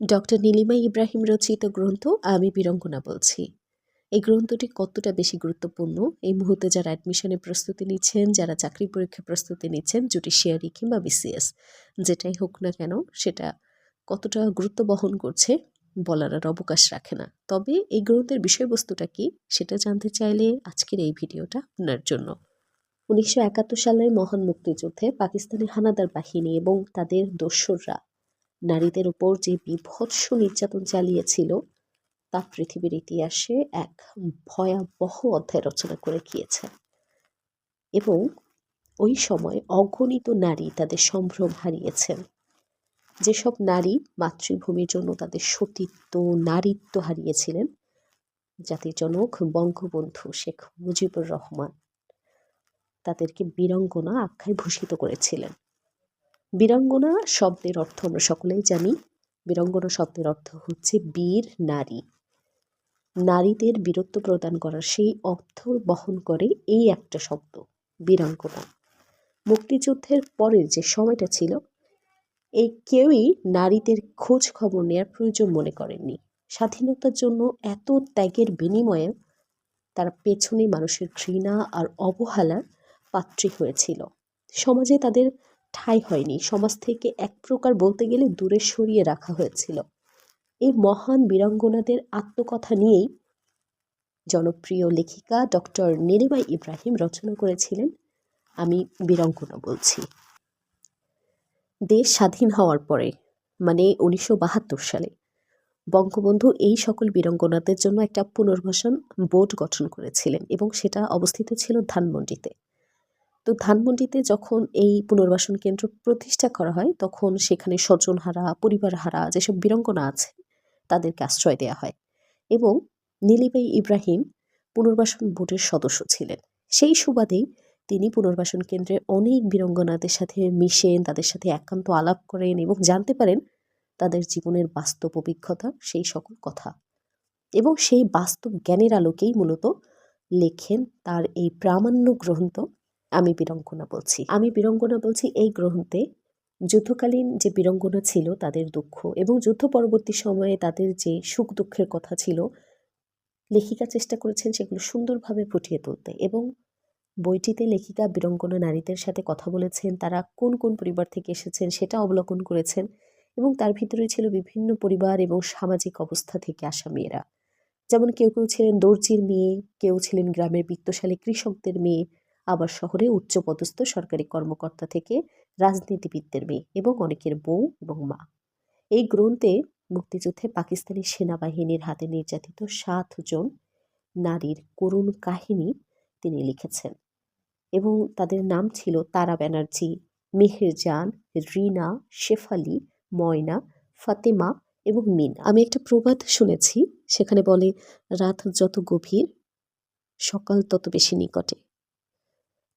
Doctor Nilima Ibrahim রচিত গ্রন্থ আমি বীরঙ্গনা বলছি। এই গ্রন্থটি কতটা বেশি গুরুত্বপূর্ণ? এই মুহূর্তে যারা অ্যাডমিশনের প্রস্তুতি নিচ্ছেন, যারা চাকরি পরীক্ষা প্রস্তুতি নিচ্ছেন জুডিশিয়ারি কিংবা বিসিএস যেটাই হোক না কেন, সেটা কতটা গুরুত্ব বহন করছে বলার আর অবকাশ রাখে না। তবে এই গ্রন্থের বিষয়বস্তুটা কি, সেটা জানতে চাইলে আজকের এই ভিডিওটা আপনার জন্য। উনিশশো একাত্তর সালের মহান মুক্তিযুদ্ধে পাকিস্তানি হানাদার বাহিনী এবং তাদের দস্যুররা নারীদের উপর যে বিভৎস নির্যাতন চালিয়েছিল, তা পৃথিবীর ইতিহাসে এক ভয়াবহ অধ্যায় রচনা করে গিয়েছে। এবং ওই সময় অগণিত নারী তাদের সম্ভ্রম হারিয়েছেন। যেসব নারী মাতৃভূমির জন্য তাদের সতীত্ব, নারীত্ব হারিয়েছিলেন, জাতির জনক বঙ্গবন্ধু শেখ মুজিবুর রহমান তাদেরকে বীরঙ্গনা আখ্যায় ভূষিত করেছিলেন। বীরাঙ্গনা শব্দের অর্থ আমরা সকলেই জানি। বীরাঙ্গনা শব্দের অর্থ হচ্ছে বীর, নারী। নারীদের বীরত্ব প্রদান করার সেই অর্থ বহন করে এই একটা শব্দ বীরাঙ্গনা মুক্তিযুদ্ধের পরের যে সময়টা ছিল, এই কেউই নারীদের খোঁজ খবর নেওয়ার প্রয়োজন মনে করেননি। স্বাধীনতার জন্য এত ত্যাগের বিনিময়ে তার পেছনে মানুষের ঘৃণা আর অবহেলার পাত্রী হয়েছিল। সমাজে তাদের ঠাঁই হয়নি। সমাজ থেকে এক প্রকার বলতে গেলে দূরে সরিয়ে রাখা হয়েছিল। এই মহান বীরাঙ্গনাদের আত্মকথা নিয়েই জনপ্রিয় লেখিকা ডক্টর নীলিমা ইব্রাহিম রচনা করেছিলেন, আমি বীরাঙ্গনা বলছি। দেশ স্বাধীন হওয়ার পরে মানে উনিশশো বাহাত্তর সালে, বঙ্গবন্ধু এই সকল বীরাঙ্গনাদের জন্য একটা পুনর্বাসন বোর্ড গঠন করেছিলেন এবং সেটা অবস্থিত ছিল ধানমন্ডিতে। তো ধানমন্ডিতে যখন এই পুনর্বাসন কেন্দ্র প্রতিষ্ঠা করা হয়, তখন সেখানে স্বজনহারা, পরিবারহারা যেসব বীরঙ্গনা আছে, তাদেরকে আশ্রয় দেওয়া হয় এবং নীলিবাই ইব্রাহিম পুনর্বাসন বোর্ডের সদস্য ছিলেন। সেই সুবাদেই তিনি পুনর্বাসন কেন্দ্রে অনেক বীরঙ্গনাদের সাথে মিশেন, তাদের সাথে একান্ত আলাপ করেন এবং জানতে পারেন তাদের জীবনের বাস্তব অভিজ্ঞতা, সেই সকল কথা। এবং সেই বাস্তব জ্ঞানের আলোকেই মূলত লেখেন তার এই প্রামাণ্য গ্রন্থ আমি বীরঙ্গনা বলছি। আমি বীরঙ্গনা বলছি এই গ্রন্থে যুদ্ধকালীন যে বীরঙ্গনা ছিল তাদের দুঃখ এবং যুদ্ধ পরবর্তী সময়ে তাদের যে সুখ দুঃখের কথা ছিল, লেখিকা চেষ্টা করেছেন সেগুলো সুন্দরভাবে ফুটিয়ে তুলতে এবং বইটিতে লেখিকা বীরঙ্গনা নারীদের সাথে কথা বলেছেন, তারা কোন কোন পরিবার থেকে এসেছেন সেটা অবলোকন করেছেন এবং তার ভিতরে ছিল বিভিন্ন পরিবার এবং সামাজিক অবস্থা থেকে আসা মেয়েরা। যেমন কেউ কেউ ছিলেন দর্জির মেয়ে, কেউ ছিলেন গ্রামের বিত্তশালী কৃষকদের মেয়ে আবার শহরে উচ্চপদস্থ সরকারি কর্মকর্তা থেকে রাজনীতিবিদদের মেয়ে এবং অনেকের বউ এবং মা। এই গ্রন্থে মুক্তিযুদ্ধে পাকিস্তানি সেনাবাহিনীর হাতে নির্যাতিত সাতজন নারীর করুণ কাহিনী তিনি লিখেছেন এবং তাদের নাম ছিল তারা ব্যানার্জি, মেহেরজান, রিনা, শেফালি, ময়না, ফাতেমা এবং মিনা। আমি একটা প্রবাদ শুনেছি, সেখানে বলে, রাত যত গভীর, সকাল তত বেশি নিকটে।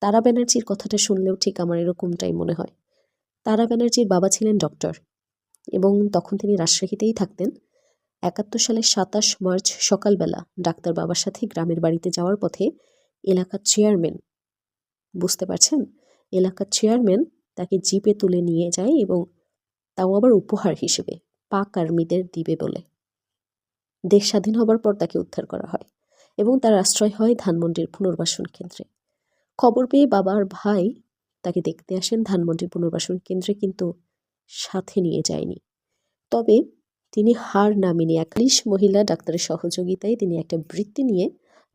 তারা ব্যানার্জির কথাটা শুনলেও ঠিক আমার এরকমটাই মনে হয়। তারা ব্যানার্জির বাবা ছিলেন ডক্টর এবং তখন তিনি রাজশাহীতেই থাকতেন। একাত্তর সালের সাতাশ মার্চ সকালবেলা ডাক্তার বাবার সাথে গ্রামের বাড়িতে যাওয়ার পথে এলাকার চেয়ারম্যান, বুঝতে পারছেন? এলাকার চেয়ারম্যান তাকে জিপে তুলে নিয়ে যায় এবং তাও আবার উপহার হিসেবে পাক আর্মিদের দিবে বলে। দেশ স্বাধীন হবার পর তাকে উদ্ধার করা হয় এবং তার আশ্রয় হয় ধানমন্ডির পুনর্বাসন কেন্দ্রে। খবর পেয়ে বাবার ভাই তাকে দেখতে আসেন ধানমন্ডি পুনর্বাসন কেন্দ্রে, কিন্তু সাথে নিয়ে যায়নি। তবে তিনি হার না মেনে একলিশ মহিলা ডাক্তারের সহযোগিতায় তিনি একটা বৃত্তি নিয়ে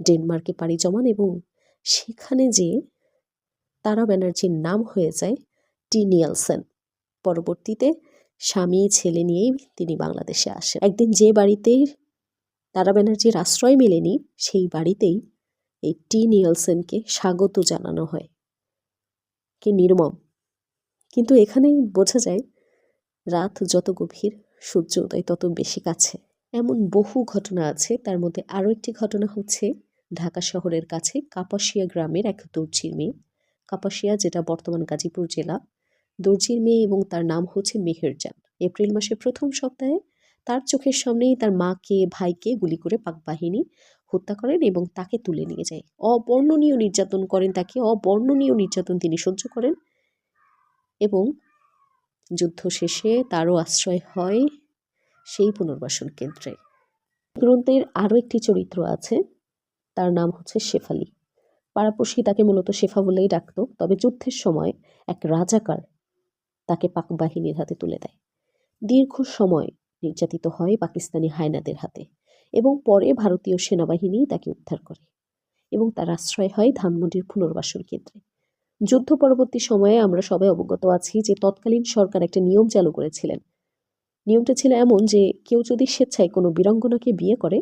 ডেনমার্কে পাড়ি জমান এবং সেখানে যে তারা ব্যানার্জির নাম হয়ে যায়, টি নিয়েলসেন। পরবর্তীতে স্বামী, ছেলে নিয়েই তিনি বাংলাদেশে আসেন। একদিন যে বাড়িতেই তারা ব্যানার্জির আশ্রয় মেলেনি, সেই বাড়িতেই এই টি নিয়েলসেনকে স্বাগত জানানো হয়। কি নির্মম। কিন্তু এখানেই বোঝা যায়, রাত যত গভীর, সূর্য উদয় তত বেশি কাছে। এমন বহু ঘটনা আছে, তার মধ্যে আরও একটি ঘটনা হচ্ছে ঢাকা শহরের কাছে কাপাসিয়া গ্রামের এক দর্জির মেয়ে। কাপাসিয়া, যেটা বর্তমান গাজীপুর জেলা, দর্জির মেয়ে এবং তার নাম হচ্ছে মেহেরজান। এপ্রিল মাসের প্রথম সপ্তাহে তার চোখের সামনেই তার মাকে, ভাইকে গুলি করে পাক বাহিনী হত্যা করেন এবং তাকে তুলে নিয়ে যায়। অবর্ণনীয় নির্যাতন করেন তাকে, অবর্ণনীয় নির্যাতন তিনি সহ্য করেন এবং যুদ্ধ শেষে তারও আশ্রয় হয় সেই পুনর্বাসন কেন্দ্রে। গ্রন্থের আরও একটি চরিত্র আছে, তার নাম হচ্ছে শেফালি। পাড়াপড়শি তাকে মূলত শেফা বলেই ডাকতো, তবে যুদ্ধের সময় এক রাজাকার তাকে পাক বাহিনীর হাতে তুলে দেয়। দীর্ঘ সময় নির্যাতিত হয় পাকিস্তানি হায়নাদের হাতে। এবং পরে ভারতীয় সেনাবাহিনী তাকে উদ্ধার করে এবং তার আশ্রয় হয় ধানমন্ডির পুনর্বাসন কেন্দ্রে। যুদ্ধ পরবর্তী সময়ে আমরা সবাই অবগত আছি যে তৎকালীন সরকার একটা নিয়ম চালু করেছিলেন। নিয়মটা ছিল এমন যে কেউ যদি স্বেচ্ছায় কোনো বীরাঙ্গনাকে বিয়ে করে,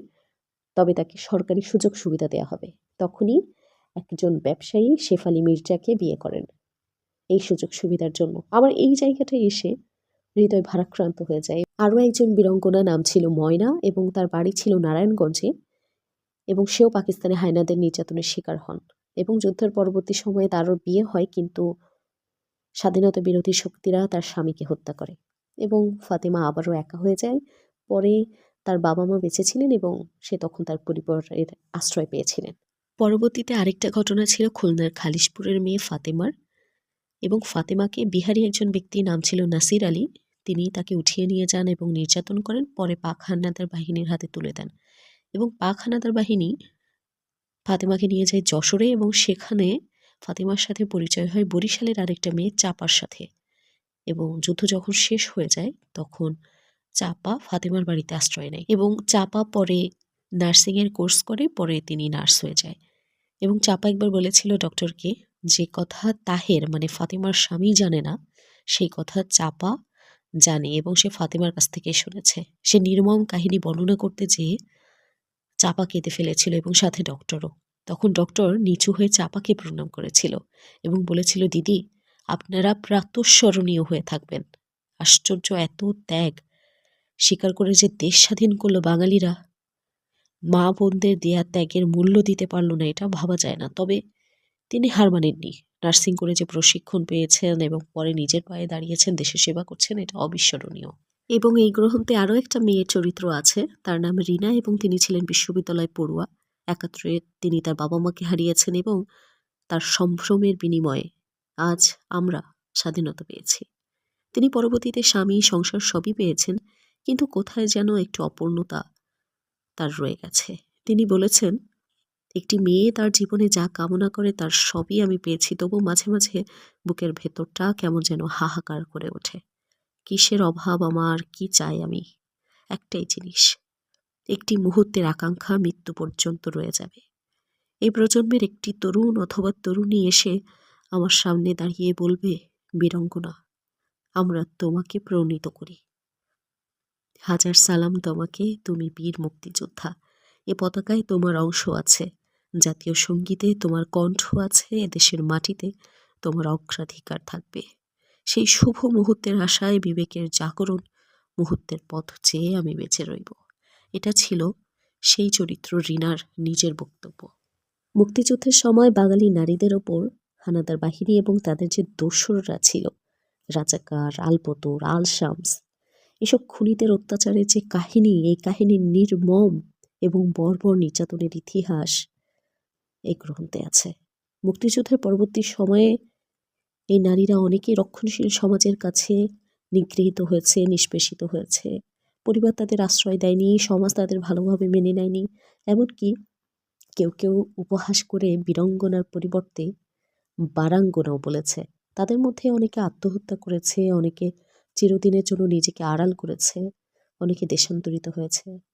তবে তাকে সরকারি সুযোগ সুবিধা দেওয়া হবে। তখনই একজন ব্যবসায়ী শেফালি মির্জাকে বিয়ে করেন। এই সুযোগ সুবিধার জন্য। আবার এই জায়গাটায় এসে হৃদয় ভারাক্রান্ত হয়ে যায়। আরও একজন বীরঙ্গনা নাম ছিল ময়না এবং তার বাড়ি ছিল নারায়ণগঞ্জে এবং সেও পাকিস্তানি হায়নাদের নির্যাতনের শিকার হন এবং যুদ্ধের পরবর্তী সময়ে তারও বিয়ে হয় কিন্তু স্বাধীনতা বিরোধী শক্তিরা তার স্বামীকে হত্যা করে এবং ফাতেমা আবারও একা হয়ে যায়। পরে তার বাবা মা বেঁচে ছিলেন এবং সে তখন তার পরিবারের আশ্রয় পেয়েছিলেন। পরবর্তীতে আরেকটা ঘটনা ছিল খুলনার খালিশপুরের মেয়ে ফাতেমার এবং ফাতেমাকে বিহারি একজন ব্যক্তি নাম ছিল নাসির আলী। তিনি তাকে উঠিয়ে নিয়ে যান এবং নির্যাতন করেন, পরে পাক হান্নাদার বাহিনীর হাতে তুলে দেন। এবং পাক হানাদার বাহিনী ফাতেমাকে নিয়ে যায় যশোরে এবং সেখানে ফাতেমার সাথে পরিচয় হয় বরিশালের আরেকটা মেয়ে চাপার সাথে। এবং যুদ্ধ যখন শেষ হয়ে যায়, তখন চাপা ফাতেমার বাড়িতে আশ্রয় নেয় এবং চাপা পরে নার্সিংয়ের কোর্স করে, পরে তিনি নার্স হয়ে যায়। এবং চাপা একবার বলেছিল ডক্টরকে যে কথা তাহের মানে ফাতেমার স্বামী জানে না, সেই কথা চাপা জানে এবং সে ফাতেমার কাছ থেকে শুনেছে। সে নির্মম কাহিনী বর্ণনা করতে যেয়ে চাপা কেঁদে ফেলেছিল এবং সাথে ডক্টরও। তখন ডক্টর নিচু হয়ে চাপাকে প্রণাম করেছিল এবং বলেছিল, দিদি, আপনারা প্রাতঃস্মরণীয় হয়ে থাকবেন। আশ্চর্য এত ত্যাগ। স্বীকার করে যে দেশ স্বাধীন করল বাঙালিরা মা বোনদের দেয়া ত্যাগের মূল্য দিতে পারল না, এটা ভাবা যায় না। তবে তিনি হার মানেননি। নার্সিং করে যে প্রশিক্ষণ পেয়েছেন এবং পরে নিজের পায়ে দাঁড়িয়েছেন, দেশের সেবা করছেন, এটা অবিস্মরণীয়। এবং এই গ্রন্থে আরও একটা মেয়ের চরিত্র আছে, তার নাম রিনা এবং তিনি ছিলেন বিশ্ববিদ্যালয় পড়ুয়া। একাত্রে তিনি তার বাবা মাকে হারিয়েছেন এবং তার সম্ভ্রমের বিনিময়ে আজ আমরা স্বাধীনতা পেয়েছি। তিনি পরবর্তীতে স্বামী, সংসার সবই পেয়েছেন, কিন্তু কোথায় যেন একটু অপূর্ণতা তার রয়ে গেছে। তিনি বলেছেন একটি মেয়ে তার জীবনে যা কামনা করে তার সবই আমি পেয়েছি, তবু মাঝে মাঝে বুকের ভেতরটা কেমন যেন হাহাকার করে ওঠে। কিসের অভাব আমার, কি চাই আমি? একটাই জিনিস, একটি মুহূর্তের আকাঙ্ক্ষা মৃত্যু পর্যন্ত রয়ে যাবে। এই প্রজন্মের একটি তরুণ অথবা তরুণী এসে আমার সামনে দাঁড়িয়ে বলবে, বীরঙ্গনা, আমরা তোমাকে প্রণীত করি। হাজার সালাম তোমাকে, তুমি বীর মুক্তিযোদ্ধা। এ পতাকায় তোমার অংশ আছে। জাতীয় সঙ্গীতে তোমার কণ্ঠ আছে এদেশের মাটিতে, তোমার অগ্রাধিকার থাকবে। সেই শুভ মুহূর্তের আশায় বিবেকের জাগরণ, মুহূর্তের পথ চেয়ে আমি বেঁচে রইব। এটা ছিল সেই চরিত্র রিনার নিজের বক্তব্য। মুক্তিযুদ্ধের সময় বাঙালি নারীদের ওপর, হানাদার বাহিনী এবং তাদের যে দোসররা ছিল, রাজাকার, আলপতর আল শামস এসব খুনিদের অত্যাচারের যে কাহিনী, এই কাহিনীর নির্মম এবং বর্বর নির্যাতনের ইতিহাস এই গ্রন্থে আছে। মুক্তিযুদ্ধের পরবর্তী সময়ে এই নারীরা অনেকেই রক্ষণশীল সমাজের কাছে নিগৃহীত হয়েছে, নিষ্পেষিত হয়েছে। পরিবার তাদের আশ্রয় দেয়নি, সমাজ তাদের ভালোভাবে মেনে নেয়নি। এমনকি কেউ কেউ উপহাস করে বীরঙ্গনার পরিবর্তে বারাঙ্গনাও বলেছে। তাদের মধ্যে অনেকে আত্মহত্যা করেছে, অনেকে চিরদিনের জন্য নিজেকে আড়াল করেছে, অনেকে দেশান্তরিত হয়েছে।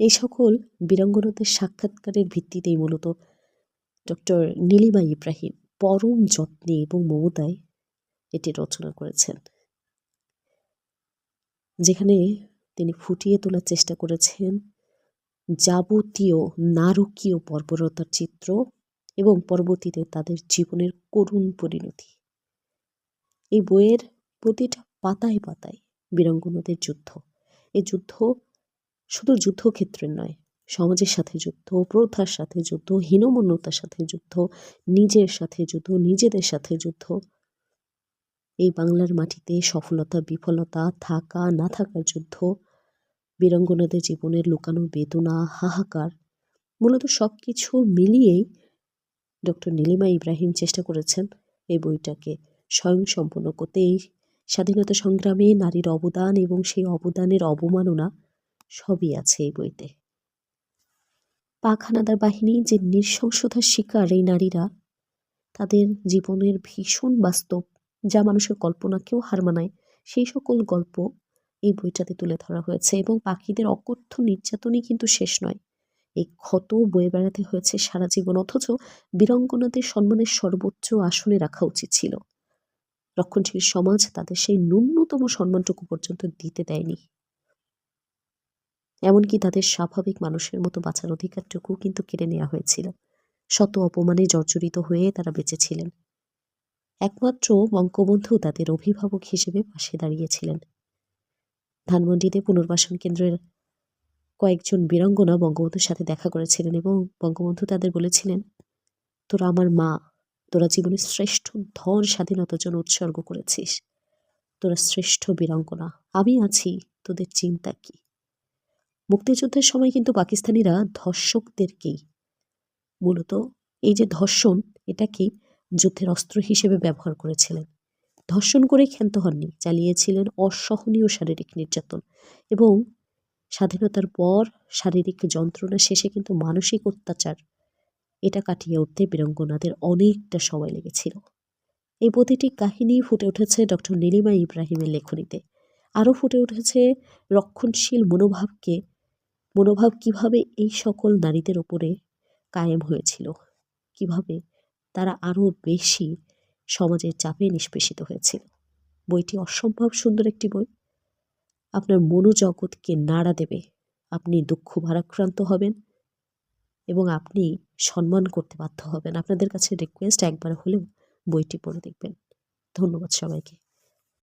এই সকল বীরাঙ্গনাদের সাক্ষাৎকারের ভিত্তিতেই মূলত ডক্টর নীলিমা ইব্রাহিম পরম যত্নে এবং মমতায় এটি রচনা করেছেন। যেখানে তিনি ফুটিয়ে তোলার চেষ্টা করেছেন যাবতীয় নারকীয় বর্বরতার চিত্র এবং পরবর্তীতে তাদের জীবনের করুণ পরিণতি। এই বইয়ের প্রতিটা পাতায় পাতায় বীরাঙ্গনাদের যুদ্ধ। এই যুদ্ধ শুধু যুদ্ধক্ষেত্রে নয়, সমাজের সাথে যুদ্ধ প্রথার সাথে যুদ্ধ হীনমন্যতার সাথে যুদ্ধ নিজের সাথে যুদ্ধ নিজেদের সাথে যুদ্ধ এই বাংলার মাটিতে সফলতা, বিফলতা, থাকা, না থাকার যুদ্ধ, বীরাঙ্গনাদের জীবনের লুকানো বেদনা, হাহাকার, মূলত সব কিছু মিলিয়েই ডক্টর নীলিমা ইব্রাহিম চেষ্টা করেছেন এই বইটাকে স্বয়ংসম্পূর্ণ করতে। এই স্বাধীনতা সংগ্রামে নারীর অবদান এবং সেই অবদানের অবমাননা সবই আছে এই বইতে। পাখানাদার বাহিনী যে নৃশংসতার শিকার এই নারীরা, তাদের জীবনের ভীষণ বাস্তব যা মানুষের কল্পনাকেও হার মানায়, সেই সকল গল্প এই বইটাতে তুলে ধরা হয়েছে এবং পাখিদের অকথ্য নির্যাতনই কিন্তু শেষ নয়। এই ক্ষত বয়ে বেড়াতে হয়েছে সারা জীবন, অথচ বীরঙ্গনাদের সম্মানের সর্বোচ্চ আসনে রাখা উচিত ছিল। রক্ষণশীল সমাজ তাদের সেই ন্যূনতম সম্মানটুকু পর্যন্ত দিতে দেয়নি। এমনকি তাদের স্বাভাবিক মানুষের মতো বাঁচার অধিকারটুকু কিন্তু কেড়ে নেওয়া হয়েছিল। শত অপমানে জর্জরিত হয়ে তারা বেঁচেছিলেন একমাত্র বঙ্গবন্ধু তাদের অভিভাবক হিসেবে পাশে দাঁড়িয়েছিলেন। ধানমন্ডিতে পুনর্বাসন কেন্দ্রের কয়েকজন বীরাঙ্গনা বঙ্গবন্ধুর সাথে দেখা করেছিলেন এবং বঙ্গবন্ধু তাদের বলেছিলেন, তোরা আমার মা, তোরা জীবনের শ্রেষ্ঠ ধন স্বাধীনতার জন্য উৎসর্গ করেছিস। তোরা শ্রেষ্ঠ বীরাঙ্গনা। আমি আছি, তোদের চিন্তা কি? মুক্তিযুদ্ধের সময় কিন্তু পাকিস্তানিরা ধর্ষকদেরকেই মূলত এই যে ধর্ষণ এটাকেই যুদ্ধের অস্ত্র হিসেবে ব্যবহার করেছিলেন? ধর্ষণ করে ক্ষান্ত হননি, চালিয়েছিলেন অসহনীয় শারীরিক নির্যাতন এবং স্বাধীনতার পর শারীরিক যন্ত্রণা শেষে কিন্তু মানসিক অত্যাচার, এটা কাটিয়ে উঠতে বীরঙ্গনাদের অনেকটা সময় লেগেছিল। এই প্রতিটি কাহিনী ফুটে উঠেছে ডক্টর নীলিমা ইব্রাহিমের লেখনীতে। আরও ফুটে উঠেছে রক্ষণশীল মনোভাবকে মনোভাব কীভাবে এই সকল নারীদের ওপরে কায়েম হয়েছিল? কীভাবে তারা আরও বেশি সমাজের চাপে নিষ্পেষিত হয়েছিল? বইটি অসম্ভব সুন্দর একটি বই। আপনার মনোজগৎকে নাড়া দেবে। আপনি দুঃখ ভারাক্রান্ত হবেন এবং আপনি সম্মান করতে বাধ্য হবেন। আপনাদের কাছে রিকোয়েস্ট একবার হলেও বইটি পড়ে দেখবেন। ধন্যবাদ সবাইকে।